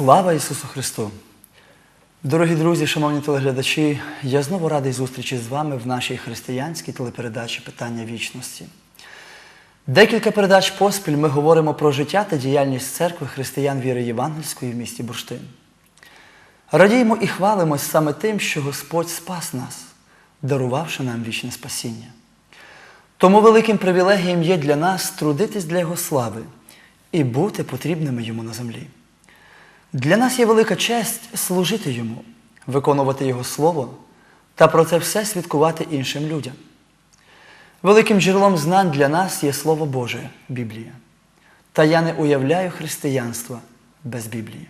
Слава Ісусу Христу! Дорогі друзі, шановні телеглядачі, я знову радий зустрічі з вами в нашій християнській телепередачі Питання вічності. Декілька передач поспіль ми говоримо про життя та діяльність церкви християн віри Євангельської в місті Бурштин. Радіємо і хвалимось саме тим, що Господь спас нас, дарувавши нам вічне спасіння. Тому великим привілегієм є для нас трудитись для Його слави і бути потрібними Йому на землі. Для нас є велика честь служити Йому, виконувати Його Слово та про це все свідкувати іншим людям. Великим джерелом знань для нас є Слово Боже, Біблія. Та я не уявляю християнства без Біблії.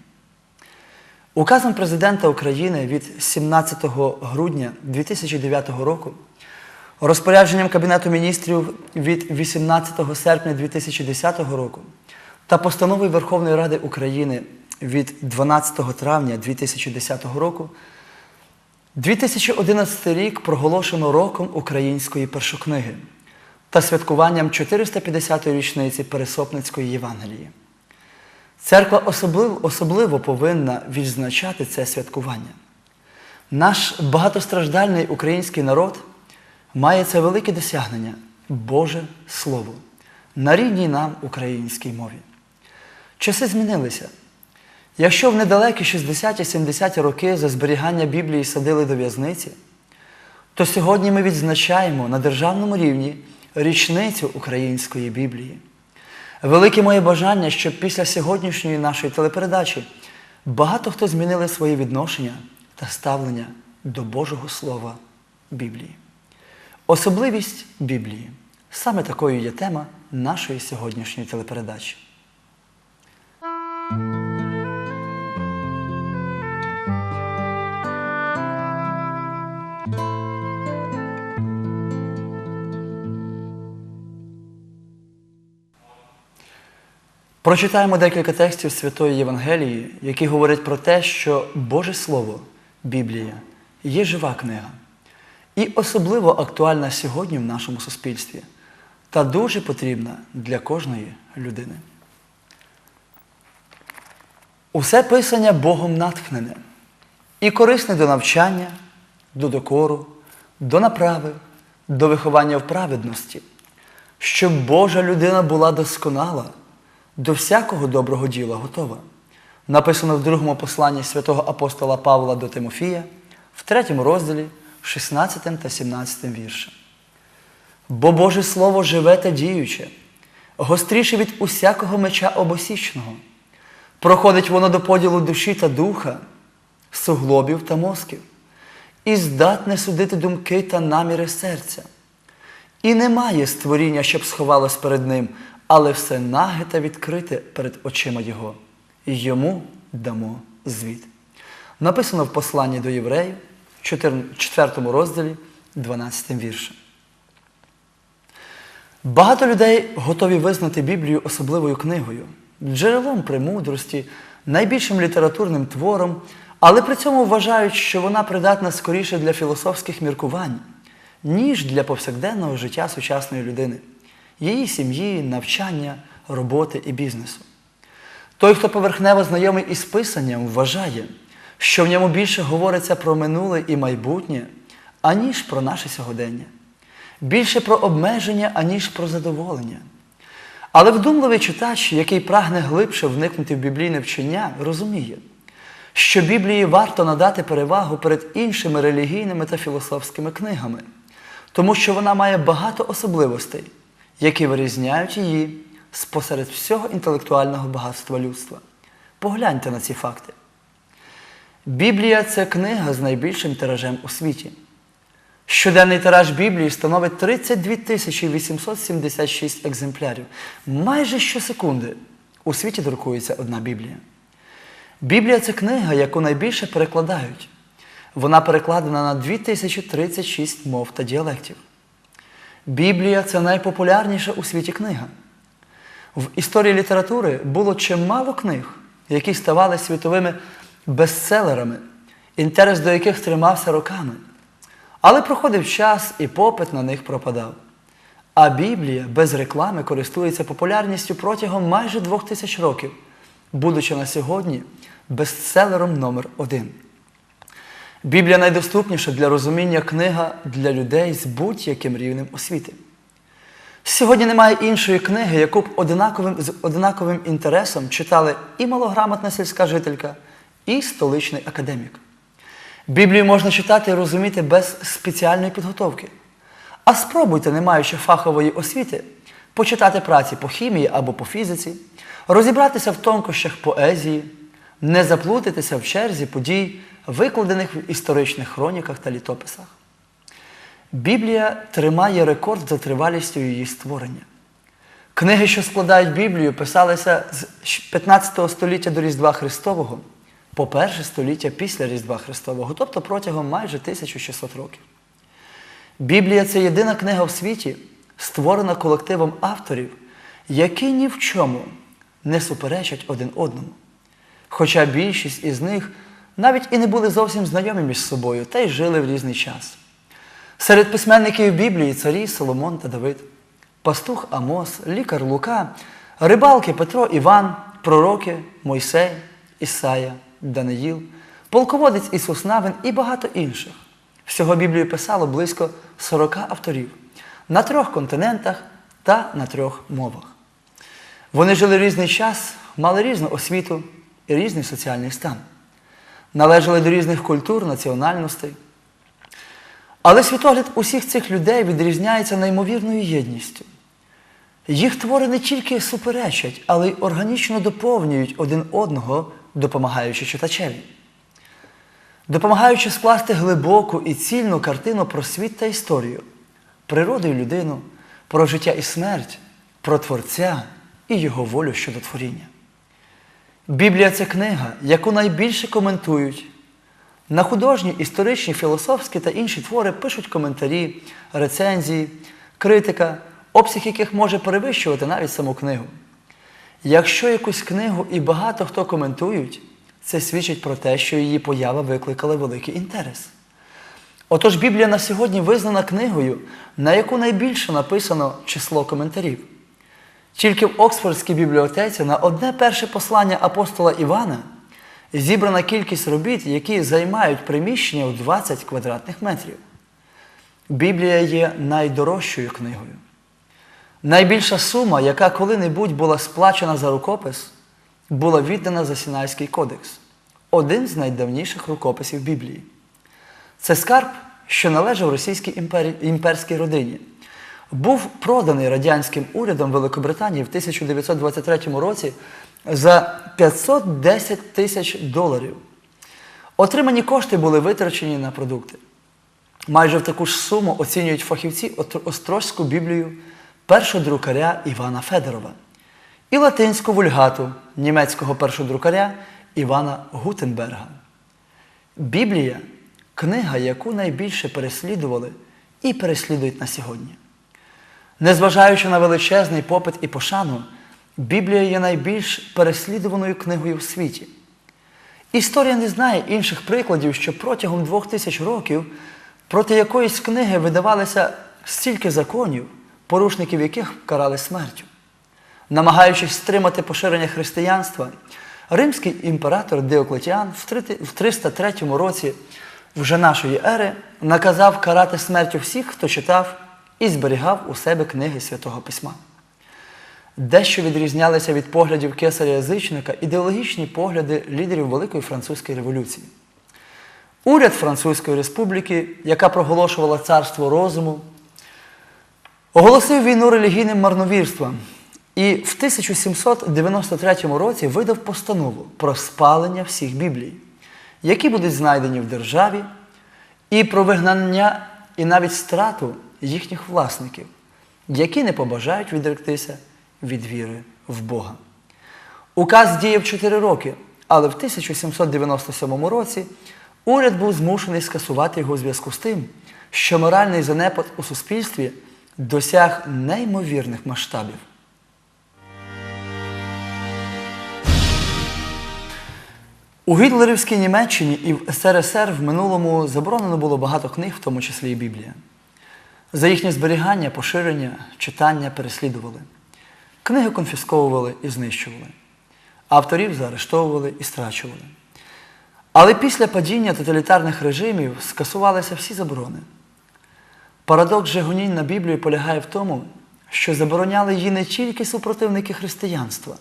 Указом президента України від 17 грудня 2009 року, розпорядженням Кабінету міністрів від 18 серпня 2010 року та постановою Верховної Ради України від 12 травня 2010 року 2011 рік проголошено роком української першокниги та святкуванням 450-ї річниці Пересопницької Євангелії. Церква особливо, особливо повинна відзначати це святкування. Наш багатостраждальний український народ має це велике досягнення Боже Слово на рідній нам українській мові. Часи змінилися. Якщо в недалекі 60-70 роки за зберігання Біблії садили до в'язниці, то сьогодні ми відзначаємо на державному рівні річницю української Біблії. Велике моє бажання, щоб після сьогоднішньої нашої телепередачі багато хто змінили свої відношення та ставлення до Божого Слова Біблії. Особливість Біблії саме такою є тема нашої сьогоднішньої телепередачі. Прочитаємо декілька текстів Святої Євангелії, які говорять про те, що Боже Слово, Біблія, є жива книга і особливо актуальна сьогодні в нашому суспільстві та дуже потрібна для кожної людини. Усе писання Богом натхнене і корисне до навчання, до докору, до направи, до виховання в праведності, щоб Божа людина була досконала до всякого доброго діла готова. Написано в другому посланні святого апостола Павла до Тимофія, в третьому розділі, 16 та 17 віршем. Бо Боже Слово живе та діюче, гостріше від усякого меча обосічного. Проходить воно до поділу душі та духа, суглобів та мозків, і здатне судити думки та наміри серця. І немає створіння, щоб сховалось перед ним, але все наге та відкрите перед очима Його, і йому дамо звіт. Написано в посланні до євреїв, 4 розділі, 12 віршем. Багато людей готові визнати Біблію особливою книгою, джерелом премудрості, найбільшим літературним твором, але при цьому вважають, що вона придатна скоріше для філософських міркувань, ніж для повсякденного життя сучасної людини, її сім'ї, навчання, роботи і бізнесу. Той, хто поверхнево знайомий із писанням, вважає, що в ньому більше говориться про минуле і майбутнє, аніж про наше сьогодення, більше про обмеження, аніж про задоволення. Але вдумливий читач, який прагне глибше вникнути в біблійне вчення, розуміє, що Біблії варто надати перевагу перед іншими релігійними та філософськими книгами, тому що вона має багато особливостей, які вирізняють її спосеред всього інтелектуального багатства людства. Погляньте на ці факти. Біблія це книга з найбільшим тиражем у світі. Щоденний тираж Біблії становить 32 876 екземплярів. Майже щосекунди у світі друкується одна Біблія. Біблія це книга, яку найбільше перекладають. Вона перекладена на 2036 мов та діалектів. Біблія це найпопулярніша у світі книга. В історії літератури було чимало книг, які ставали світовими бестселерами, інтерес до яких тримався роками. Але проходив час і попит на них пропадав. А Біблія без реклами користується популярністю протягом майже двох тисяч років, будучи на сьогодні бестселером номер один. Біблія найдоступніша для розуміння книга для людей з будь-яким рівнем освіти. Сьогодні немає іншої книги, яку б одинаковим, з одинаковим інтересом читали і малограмотна сільська жителька, і столичний академік. Біблію можна читати і розуміти без спеціальної підготовки. А спробуйте, не маючи фахової освіти, почитати праці по хімії або по фізиці, розібратися в тонкощах поезії, не заплутатися в черзі подій, викладених в історичних хроніках та літописах. Біблія тримає рекорд за тривалістю її створення. Книги, що складають Біблію, писалися з 15 століття до Різдва Христового по перше століття після Різдва Христового, тобто протягом майже 1600 років. Біблія це єдина книга в світі, створена колективом авторів, які ні в чому не суперечать один одному. Хоча більшість із них навіть і не були зовсім знайомі між собою та й жили в різний час. Серед письменників Біблії царі Соломон та Давид, пастух Амос, лікар Лука, рибалки Петро Іван, пророки Мойсей, Ісая, Даниїл, полководець Ісус Навин і багато інших. Всього Біблію писало близько 40 авторів на трьох континентах та на трьох мовах. Вони жили різний час, мали різну освіту і різний соціальний стан, належали до різних культур, національностей. Але світогляд усіх цих людей відрізняється неймовірною єдністю. Їх твори не тільки суперечать, але й органічно доповнюють один одного, допомагаючи читачеві, допомагаючи скласти глибоку і цільну картину про світ та історію, природу і людину, про життя і смерть, про Творця і його волю щодо творіння. Біблія це книга, яку найбільше коментують. На художні, історичні, філософські та інші твори пишуть коментарі, рецензії, критика, обсяг яких може перевищувати навіть саму книгу. Якщо якусь книгу і багато хто коментують, це свідчить про те, що її поява викликала великий інтерес. Отож Біблія на сьогодні визнана книгою, на яку найбільше написано число коментарів. Тільки в Оксфордській бібліотеці на одне перше послання апостола Івана зібрана кількість робіт, які займають приміщення у 20 квадратних метрів. Біблія є найдорожчою книгою. Найбільша сума, яка коли-небудь була сплачена за рукопис, була віддана за Сінайський кодекс один з найдавніших рукописів Біблії. Це скарб, що належав російській імперській родині. Був проданий радянським урядом Великобританії в 1923 році за 510 тисяч доларів. Отримані кошти були витрачені на продукти. Майже в таку ж суму оцінюють фахівці Острозьку Біблію першодрукаря Івана Федорова і латинську вульгату німецького першодрукаря Івана Гутенберга. Біблія книга, яку найбільше переслідували і переслідують на сьогодні. Незважаючи на величезний попит і пошану, Біблія є найбільш переслідуваною книгою в світі. Історія не знає інших прикладів, що протягом двох тисяч років проти якоїсь книги видавалося стільки законів, порушників яких карали смертю. Намагаючись стримати поширення християнства, римський імператор Диоклетіан в 303 році вже нашої ери наказав карати смертю всіх, хто читав і зберігав у себе книги Святого Письма. Дещо відрізнялися від поглядів кесаря язичника ідеологічні погляди лідерів Великої Французької революції. Уряд Французької республіки, яка проголошувала царство розуму, оголосив війну релігійним марновірством і в 1793 році видав постанову про спалення всіх біблій, які будуть знайдені в державі, і про вигнання і навіть страту їхніх власників, які не побажають відректися від віри в Бога. Указ діяв 4 роки, але в 1797 році уряд був змушений скасувати його у зв'язку з тим, що моральний занепад у суспільстві досяг неймовірних масштабів. У Гітлерівській Німеччині і в СРСР в минулому заборонено було багато книг, в тому числі і Біблія. За їхнє зберігання, поширення, читання переслідували. Книги конфісковували і знищували. Авторів заарештовували і страчували. Але після падіння тоталітарних режимів скасувалися всі заборони. Парадокс же гонінь на Біблію полягає в тому, що забороняли її не тільки супротивники християнства,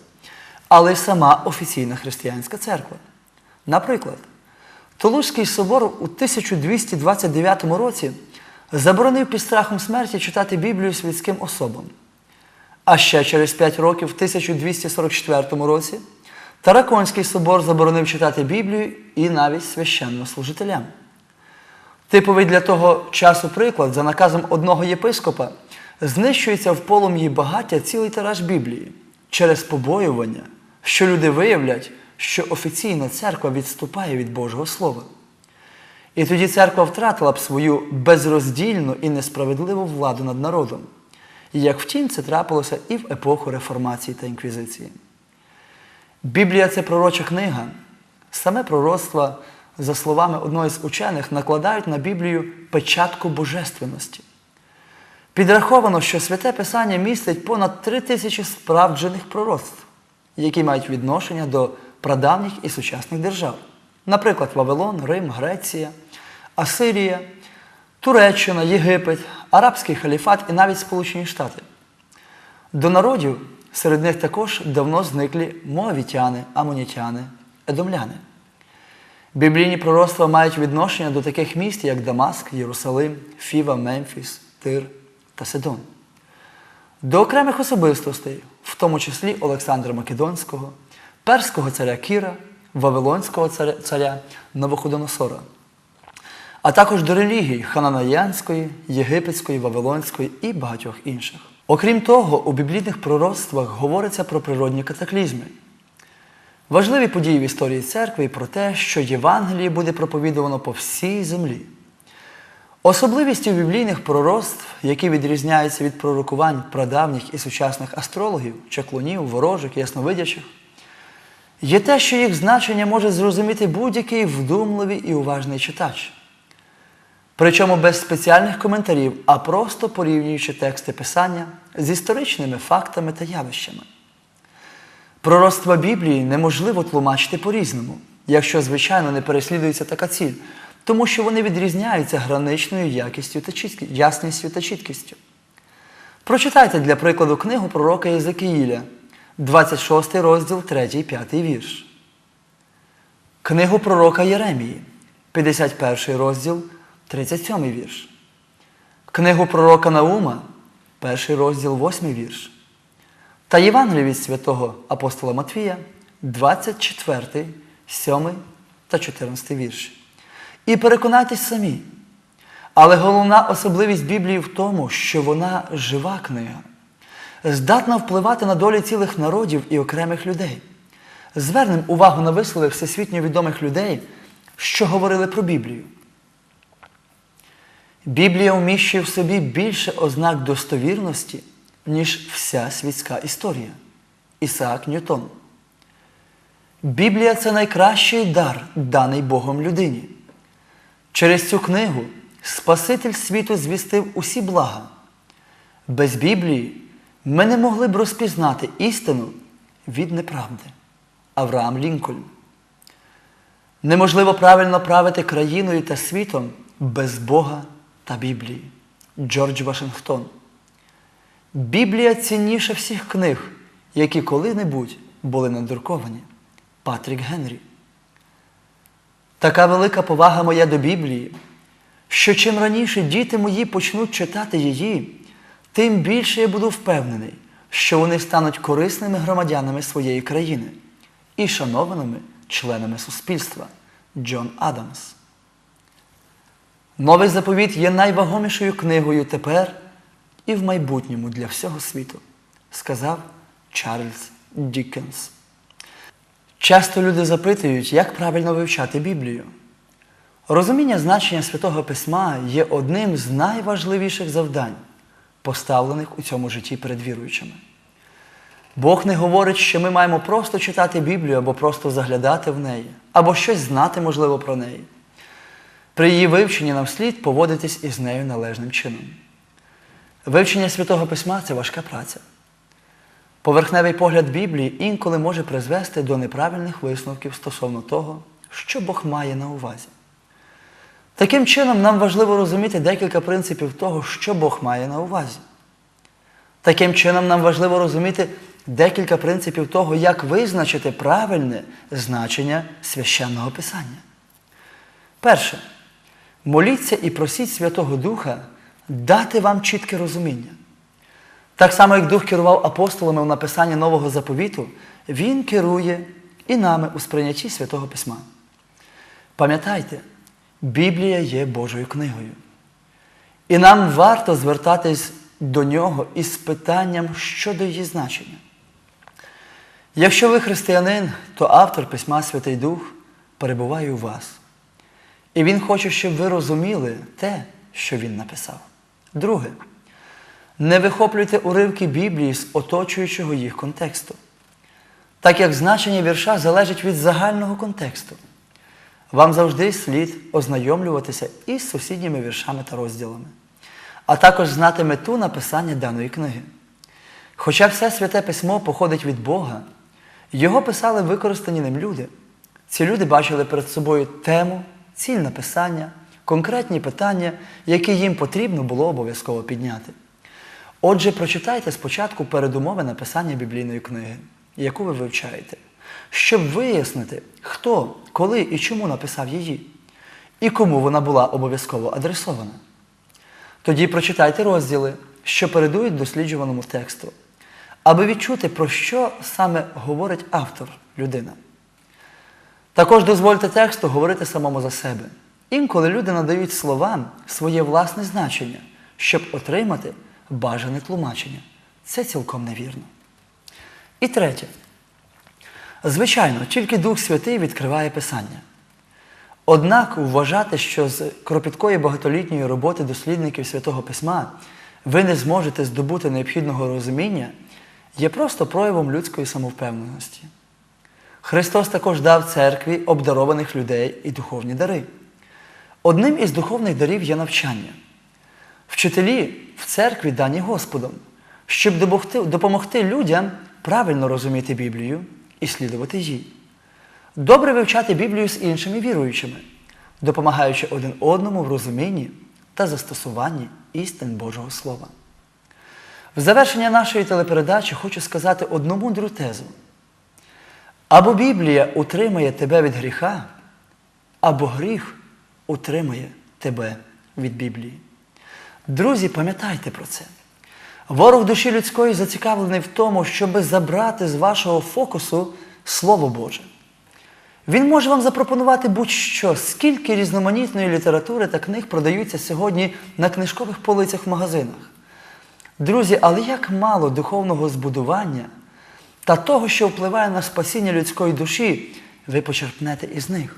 але й сама офіційна християнська церква. Наприклад, Тулузький собор у 1229 році заборонив під страхом смерті читати Біблію світським особам. А ще через 5 років, в 1244 році, Тараконський собор заборонив читати Біблію і навіть священнослужителям. Типовий для того часу приклад за наказом одного єпископа знищується в полум'ї багаття цілий тираж Біблії через побоювання, що люди виявлять, що офіційна церква відступає від Божого Слова. І тоді церква втратила б свою безроздільну і несправедливу владу над народом. І як втім, це трапилося і в епоху реформації та інквізиції. Біблія це пророча книга. Саме пророцтва, за словами одного з учених, накладають на Біблію печатку божественності. Підраховано, що святе Писання містить понад три тисячі справджених пророцтв, які мають відношення до прадавніх і сучасних держав. Наприклад, Вавилон, Рим, Греція, Асирія, Туреччина, Єгипет, Арабський халіфат і навіть Сполучені Штати. До народів серед них також давно зниклі моавітяни, амонітяни, едомляни. Біблійні пророцтва мають відношення до таких міст, як Дамаск, Єрусалим, Фіва, Мемфіс, Тир та Сидон. До окремих особистостей, в тому числі Олександра Македонського, перського царя Кіра, Вавилонського царя, Новоходоносора, а також до релігій Хананаянської, Єгипетської, Вавилонської і багатьох інших. Окрім того, у біблійних пророцтвах говориться про природні катаклізми. Важливі події в історії церкви і про те, що Євангеліє буде проповідувано по всій землі. Особливістю біблійних пророцтв, які відрізняються від пророкувань прадавніх і сучасних астрологів, чаклунів, ворожих, ясновидячих, є те, що їх значення може зрозуміти будь-який вдумливий і уважний читач. Причому без спеціальних коментарів, а просто порівнюючи тексти писання з історичними фактами та явищами. Пророцтва Біблії неможливо тлумачити по-різному, якщо, звичайно, не переслідується така ціль, тому що вони відрізняються граничною якістю та чіткі... ясністю та чіткістю. Прочитайте для прикладу книгу пророка Єзекиїля, 26 розділ 3 5 вірш. Книгу пророка Єремії, 51 розділ, 37 вірш. Книгу пророка Наума, 1 розділ, 8 вірш. Та Євангелію від святого апостола Матвія, 24, 7 та 14 вірші. І переконайтесь самі. Але головна особливість Біблії в тому, що вона жива книга, здатна впливати на долі цілих народів і окремих людей. Звернемо увагу на вислови всесвітньо відомих людей, що говорили про Біблію. Біблія вміщує в собі більше ознак достовірності, ніж вся світська історія. Ісаак Ньютон. Біблія це найкращий дар, даний Богом людині. Через цю книгу Спаситель світу звістив усі блага. Без Біблії ми не могли б розпізнати істину від неправди. Авраам Лінкольн. Неможливо правильно правити країною та світом без Бога та Біблії. Джордж Вашингтон. Біблія цінніша всіх книг, які коли-небудь були надруковані. Патрік Генрі. Така велика повага моя до Біблії, що чим раніше діти мої почнуть читати її, тим більше я буду впевнений, що вони стануть корисними громадянами своєї країни і шанованими членами суспільства. Джон Адамс. Новий заповіт є найвагомішою книгою тепер і в майбутньому для всього світу, сказав Чарльз Діккенс. Часто люди запитують, як правильно вивчати Біблію. Розуміння значення Святого Письма є одним з найважливіших завдань, поставлених у цьому житті перед віруючими. Бог не говорить, що ми маємо просто читати Біблію або просто заглядати в неї, або щось знати, можливо, про неї. При її вивченні нам слід поводитись із нею належним чином. Вивчення Святого Письма це важка праця. Поверхневий погляд Біблії інколи може призвести до неправильних висновків стосовно того, що Бог має на увазі. Таким чином, нам важливо розуміти декілька принципів того, що Бог має на увазі. Таким чином, нам важливо розуміти декілька принципів того, як визначити правильне значення священного писання. Перше, моліться і просіть Святого Духа дати вам чітке розуміння. Так само, як Дух керував апостолами в написанні Нового заповіту, Він керує і нами у сприйнятті Святого Письма. Пам'ятайте, Біблія є Божою книгою. І нам варто звертатись до нього із питанням щодо її значення. Якщо ви християнин, то автор письма Святий Дух перебуває у вас. І Він хоче, щоб ви розуміли те, що Він написав. Друге, не вихоплюйте уривки Біблії з оточуючого їх контексту, так як значення вірша залежить від загального контексту. Вам завжди слід ознайомлюватися із сусідніми віршами та розділами, а також знати мету написання даної книги. Хоча все святе письмо походить від Бога, його писали використані ним люди. Ці люди бачили перед собою тему, ціль написання, конкретні питання, які їм потрібно було обов'язково підняти. Отже, прочитайте спочатку передумови написання біблійної книги, яку ви вивчаєте, щоб вияснити, хто, коли і чому написав її, і кому вона була обов'язково адресована. Тоді прочитайте розділи, що передують досліджуваному тексту, аби відчути, про що саме говорить автор, людина. Також дозвольте тексту говорити самому за себе. Інколи люди надають словам своє власне значення, щоб отримати бажане тлумачення. Це цілком невірно. І третє. Звичайно, тільки Дух Святий відкриває Писання. Однак вважати, що з кропіткої багатолітньої роботи дослідників Святого Письма ви не зможете здобути необхідного розуміння, є просто проявом людської самовпевненості. Христос також дав церкві обдарованих людей і духовні дари. Одним із духовних дарів є навчання. Вчителі в церкві дані Господом, щоб допомогти, людям правильно розуміти Біблію і слідувати їй. Добре вивчати Біблію з іншими віруючими, допомагаючи один одному в розумінні та застосуванні істин Божого Слова. В завершення нашої телепередачі хочу сказати одну мудру тезу. Або Біблія утримає тебе від гріха, або гріх утримує тебе від Біблії. Друзі, пам'ятайте про це. Ворог душі людської зацікавлений в тому, щоб забрати з вашого фокусу Слово Боже. Він може вам запропонувати будь-що, скільки різноманітної літератури та книг продаються сьогодні на книжкових полицях в магазинах. Друзі, але як мало духовного збудування та того, що впливає на спасіння людської душі, ви почерпнете із них.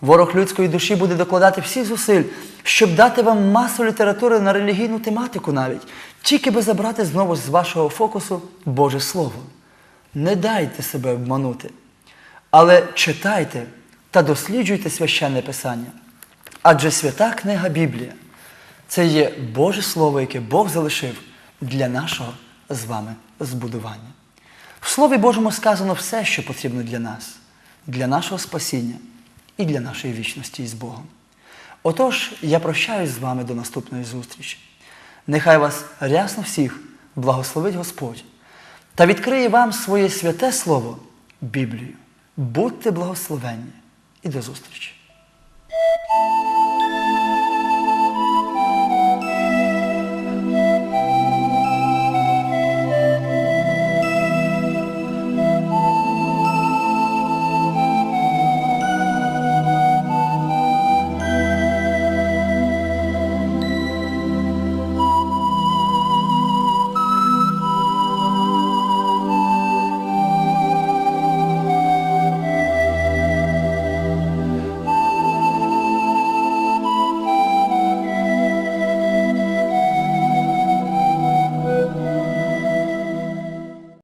Ворог людської душі буде докладати всіх зусиль, щоб дати вам масу літератури на релігійну тематику навіть, тільки би забрати знову з вашого фокусу Боже Слово. Не дайте себе обманути, але читайте та досліджуйте священне Писання. Адже свята книга Біблія це є Боже Слово, яке Бог залишив для нашого з вами збудування. В Слові Божому сказано все, що потрібно для нас, для нашого спасіння і для нашої вічності із Богом. Отож, я прощаюсь з вами до наступної зустрічі. Нехай вас рясно всіх благословить Господь та відкриє вам своє святе Слово Біблію. Будьте благословенні і до зустрічі!